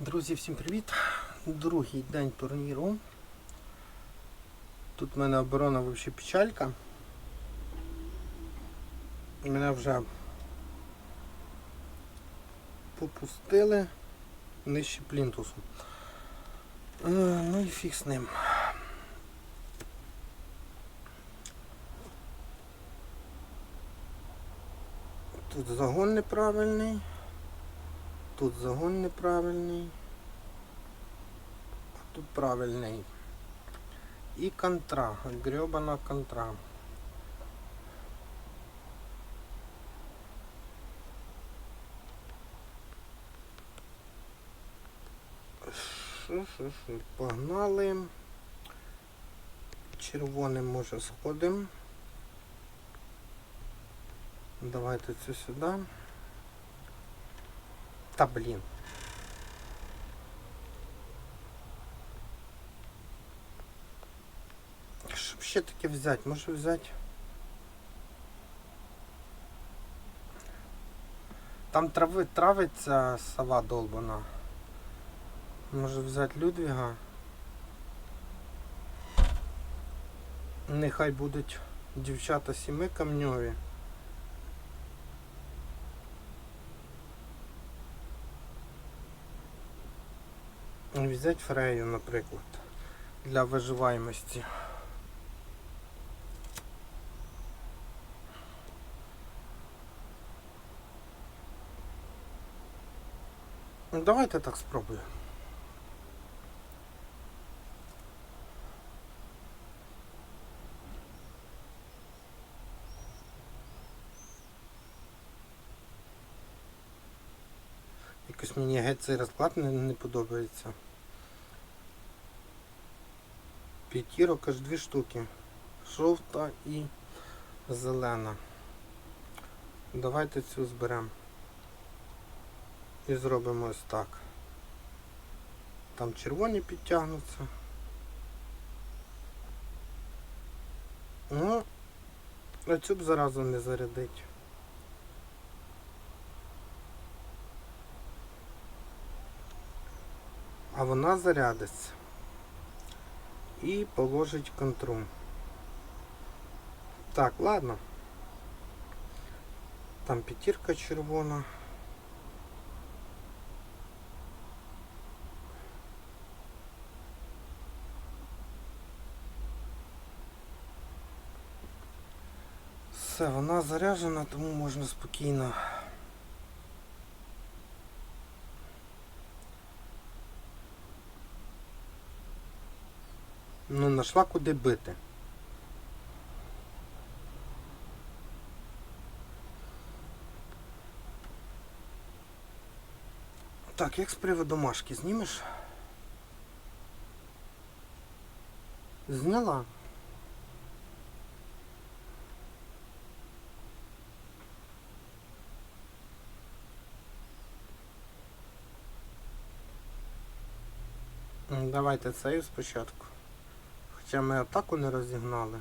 Друзі, всім привіт! Другий день турніру. Тут в мене оборона взагалі печалька. Мене вже попустили нижче плінтусу. Е, ну і фіг з ним. Тут загон неправильний. Тут загон неправильний. А тут правильний. І контра. Гребана контра. Що, що, що, погнали. Червоним може сходимо. Давайте це сюди. Та блін. Щоб ще таке взяти, може взяти. Там трави, травиться сова долбана. Може взяти Людвіга. Нехай будуть дівчата сіми камньові. Взять Фрею, наприклад, для виживаємості. Ну, Давайте так спробую. Якось мені геть цей розклад не, не подобається. П'ятірок аж дві штуки. Жовта і зелена. Давайте цю зберемо. І зробимо ось так. Там червоні підтягнуться. Ну, а цю б заразу не зарядить. А вона зарядиться і положить контру. Так, ладно. Там п'ятірка червона. Все, вона заряджена, тому можна спокійно. Ну, знайшла куди бити. Так, як з приводу Машки знімеш? Зняла. Давайте цею спочатку. Хоча ми атаку не розігнали.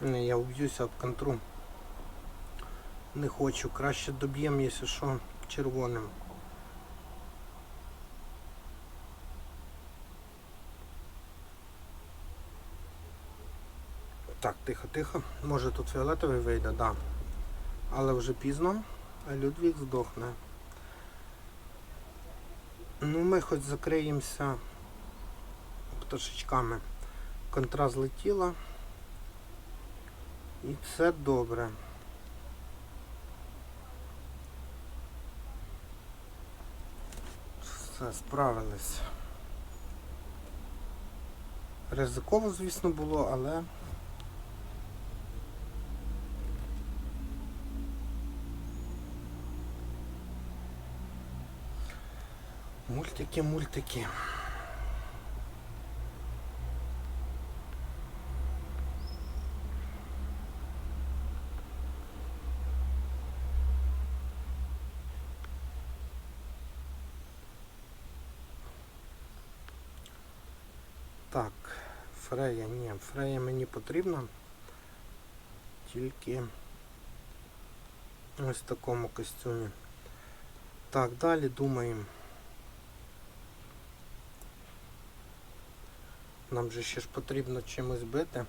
Не, я уб'юся об контру. Не хочу. Краще доб'ємо, якщо що, червоним. Так, тихо, тихо. Може тут фіолетовий вийде, так. Да. Але вже пізно, а Людвіг здохне. Ну ми хоч закриємося пташечками. Контра злетіла. І це добре. Все, справились. Ризиково, звісно, було, але... Мультики, мультики. Так, Фрея, ні, Фрея мені потрібна. Тільки Ось в такому костюмі. Так, далі думаємо. Нам же ще ж потрібно чимось бити.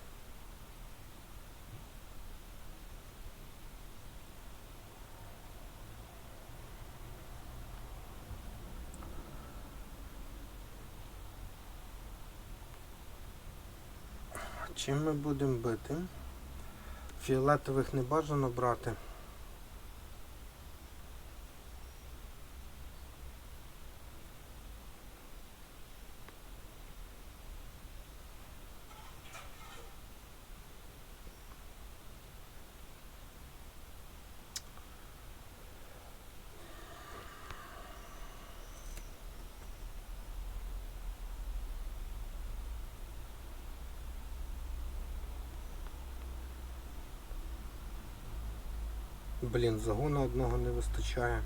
Чим ми будемо бити? Фіолетових не бажано брати. Блін, загону одного не вистачає.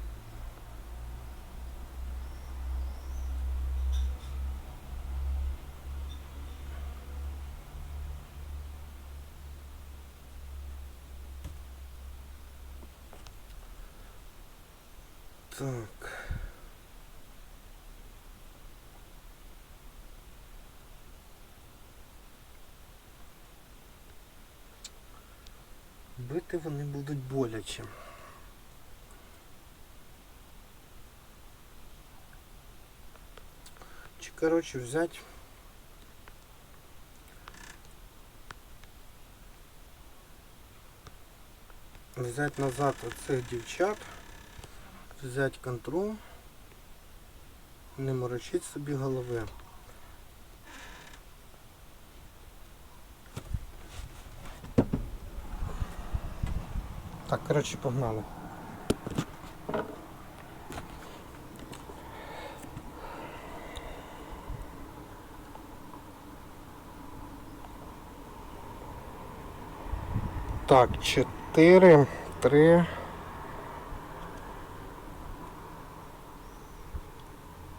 Так. Бити вони будуть боляче. Чи коротше взять взять назад оцих дівчат, взять контрол, не морочить собі голови. Так, коротше, погнали. Так, 4, 3.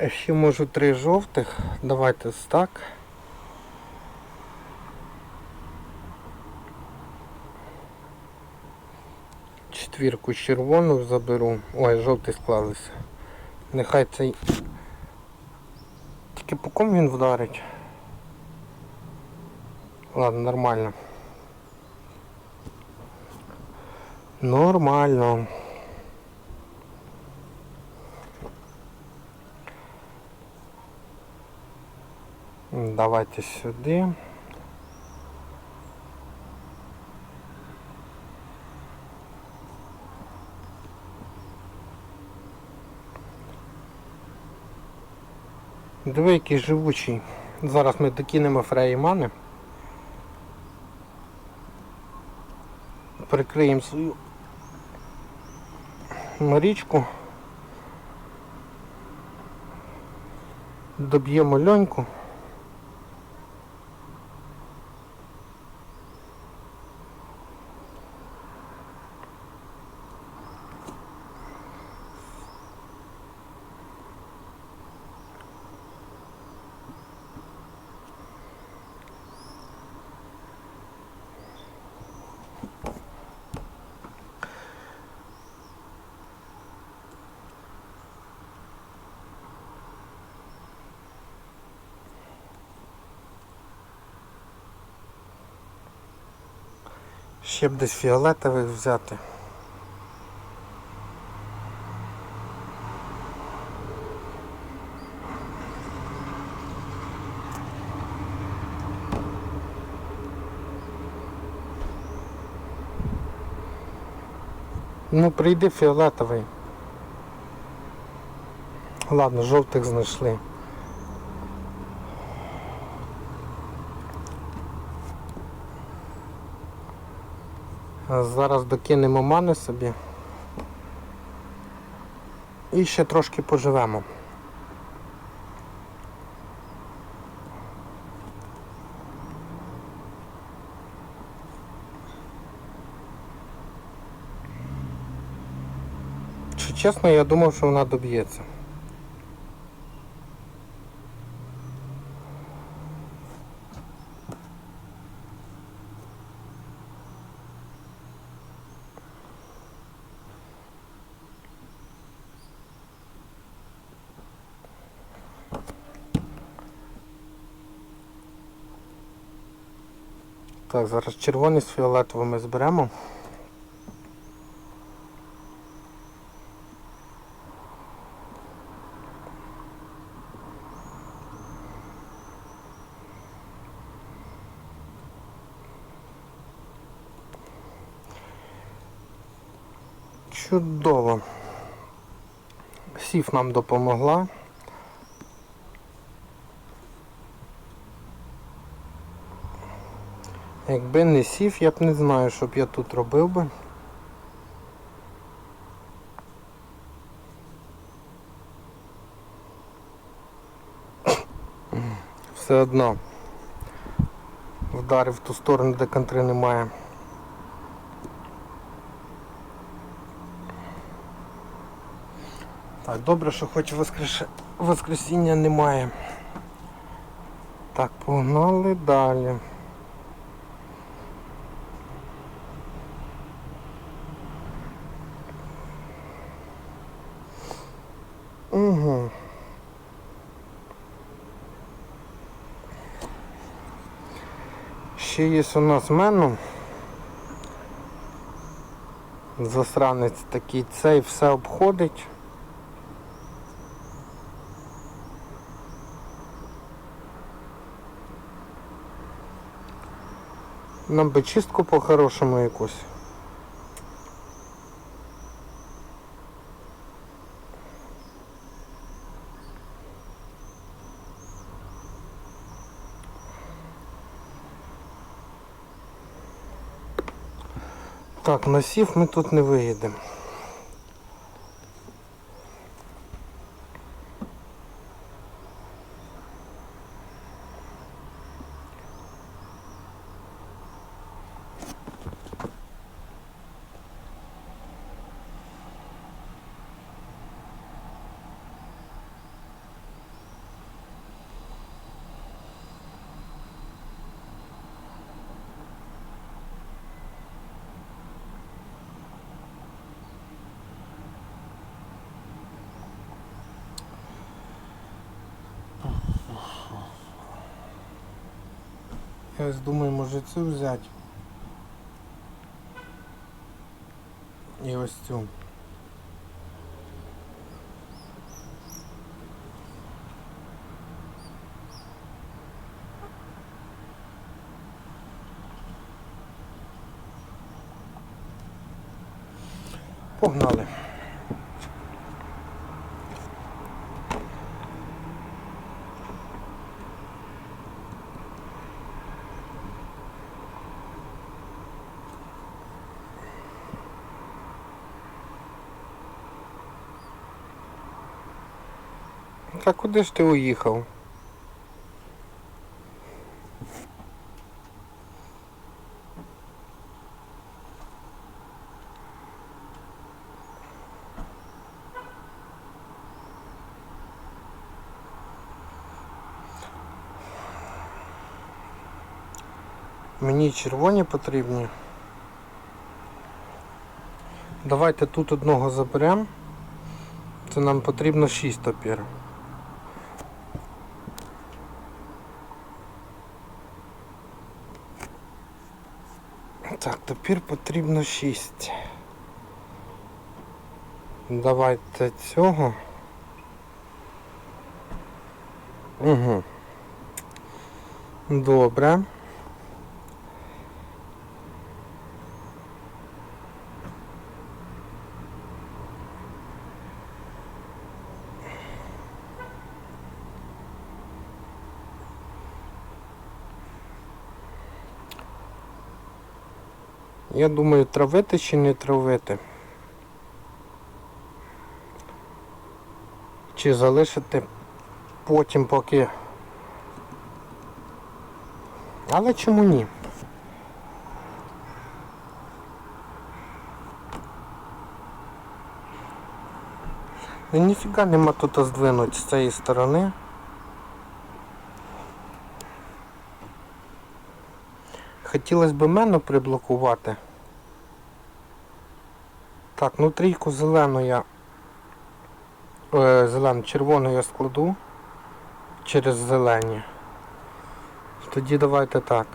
Ще можу три жовтих. Давайте так. Четвірку червону заберу. Ой, жовтий склалися. Нехай цей. Тільки по кому він вдарить? Ладно, нормально. Нормально. Давайте сюди. Диви, який живучий. Зараз ми докинемо фреїмани. Прикриємо свою Марічку. Доб'ємо льоньку. Ще б десь фіолетових взяти. Ну, прийди фіолетовий. Ладно, жовтих знайшли. Зараз докинемо мани собі. І ще трошки поживемо. Чи чесно, я думав, що вона доб'ється. Так, зараз червоний з фіолетовими зберемо. Чудово. Сів нам допомогла. Якби не сів, я б не знаю, що б я тут робив би. Все одно вдарив в ту сторону, де контри немає. Так, добре, що хоч воскрес... воскресіння немає. Так, погнали далі. Угу. Ще є у нас мену. Засранець такий цей все обходить. Нам би чистку по-хорошому якусь. Так, носів ми тут не виїдемо. Я ось думаю, може цю взяти. І ось цю. Погнали. Та куди ж ти уїхав? Мені червоні потрібні. Давайте тут одного заберемо. Це нам потрібно 6 тепер. Тепер потрібно 6. Давайте цього. Угу. Добре. Я думаю, травити чи не травити. Чи залишити потім поки. Але чому ні? Ніфіга нема тут здвинуть з цієї сторони. Хотілося б мене приблокувати. Так, ну трійку зелену я е, зелену, червону я складу через зелені. Тоді давайте так.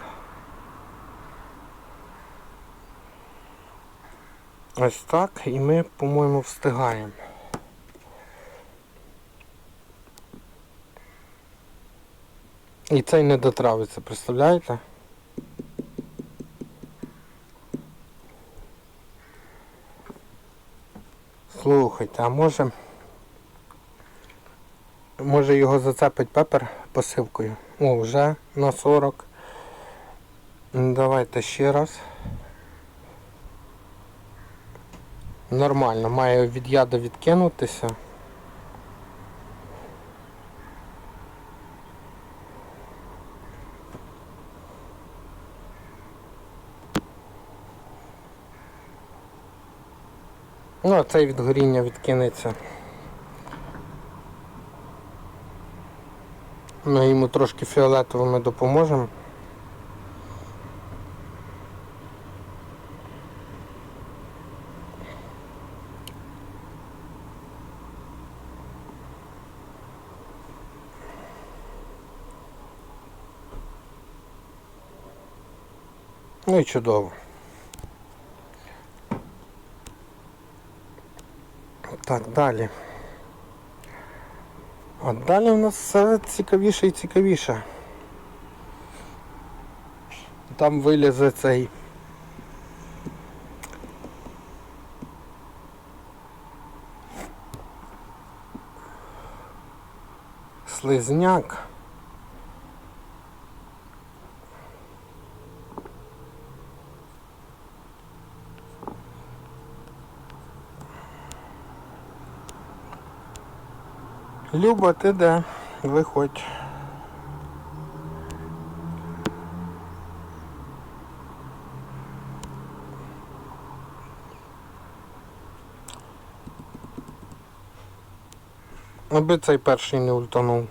Ось так і ми, по-моєму, встигаємо. І цей не дотравиться, представляєте? Слухайте, а може... Може його зацепить пепер посилкою? О, вже на 40. Давайте ще раз. Нормально, має від яду відкинутися. Ну, а цей від горіння відкинеться. Ми йому трошки фіолетовими допоможемо. Ну і чудово. Так, далі. А далі у нас все цікавіше і цікавіше. Там вилізе цей. Слизняк. Люба, ти де? Виходь. Аби цей перший не ультанув.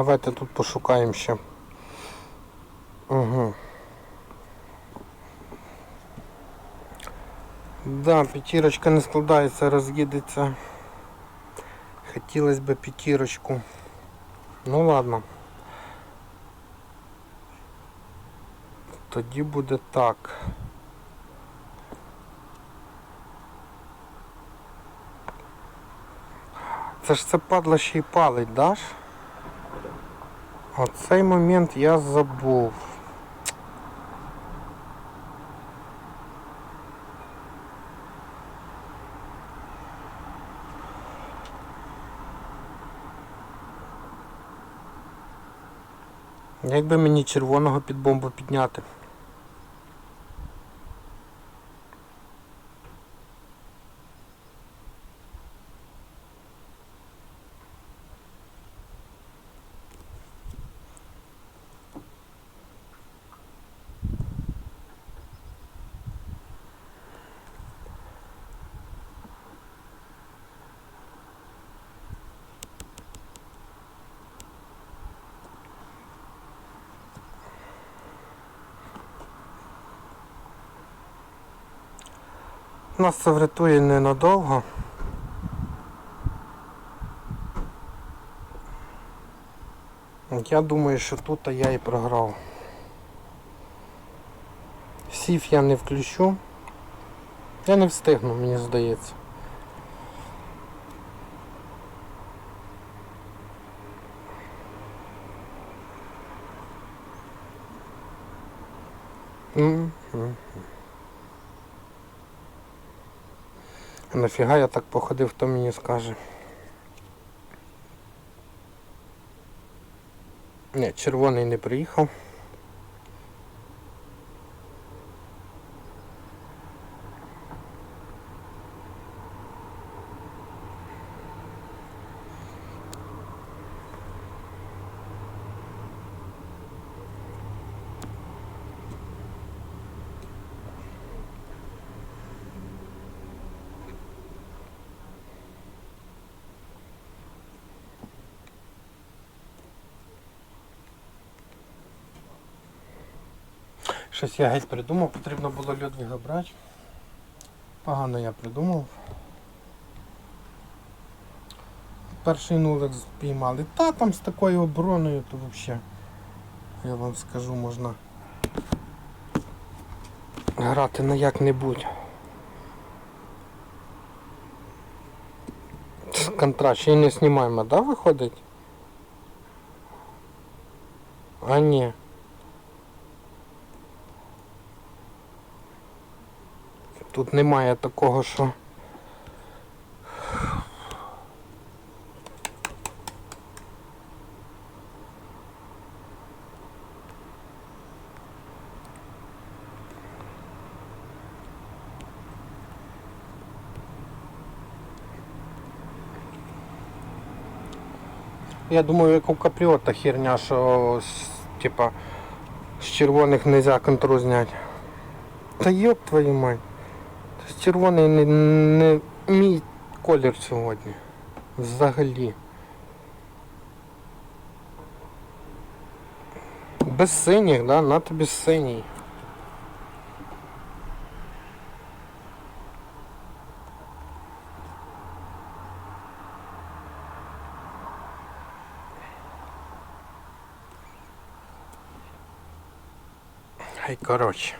Давайте тут пошукаємо ще. Угу. Да, п'ятірочка не складається, роз'їдеться. Хотілося б п'ятірочку. Ну ладно. Тоді буде так. Це ж це падла ще й палить, даш? Оцей момент я забув. Як би мені червоного під бомбу підняти? Нас це врятує ненадовго. Я думаю, що тут я і програв. Сів я не включу. Я не встигну, мені здається. М, м. А Нафіга я так походив, хто мені скаже. Ні, червоний не приїхав. Щось я геть придумав, потрібно було Людвіга брати. Погано я придумав. Перший нулик спіймали. Та там з такою обороною, то взагалі, я вам скажу, можна грати на як-небудь. Контракт ще й не знімаємо, да, виходить? А ні. Тут немає такого, що. Я думаю, як у капріота херня, що типа з червоних нельзя контроль зняти. Та йоп твою мать. Червоний не, не мій колір сьогодні. Взагалі. Без синіх, да? На тобі синій. Хай коротше.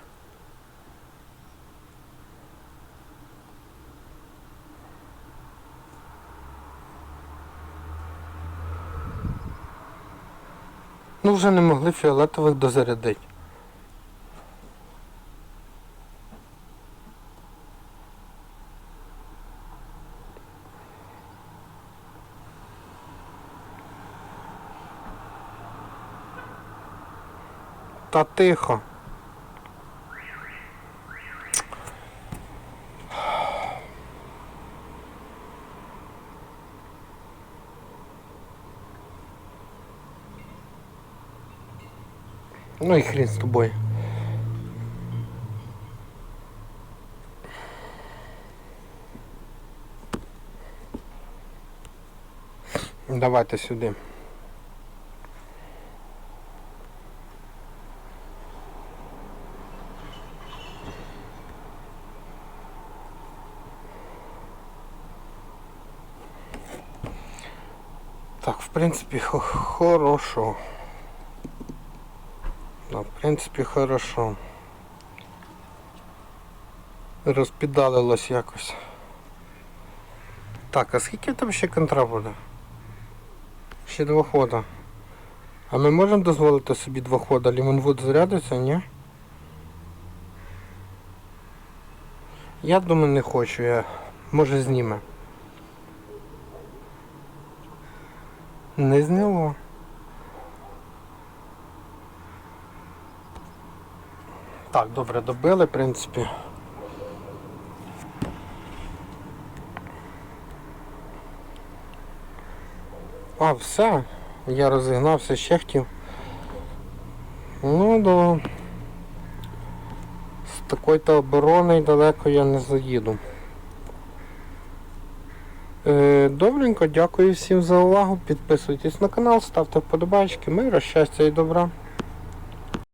Ну вже не могли фіолетових дозарядити. Та тихо. Ну і хрін з тобою. Давайте сюди. Так, в принципі, хо- хорошо. В принципі, хорошо. Розпідалилось якось. Так, а скільки там ще контра буде? Ще два хода. А ми можемо дозволити собі два хода? Лімонвуд зарядиться, ні? Я думаю не хочу, я може зніме. Не зняло. Так, добре, добили, в принципі. А, все. Я розігнався, ще хотів. Ну, до... З такої-то оборони далеко я не заїду. Е, Добренько, дякую всім за увагу. Підписуйтесь на канал, ставте вподобайки. Мира, щастя і добра.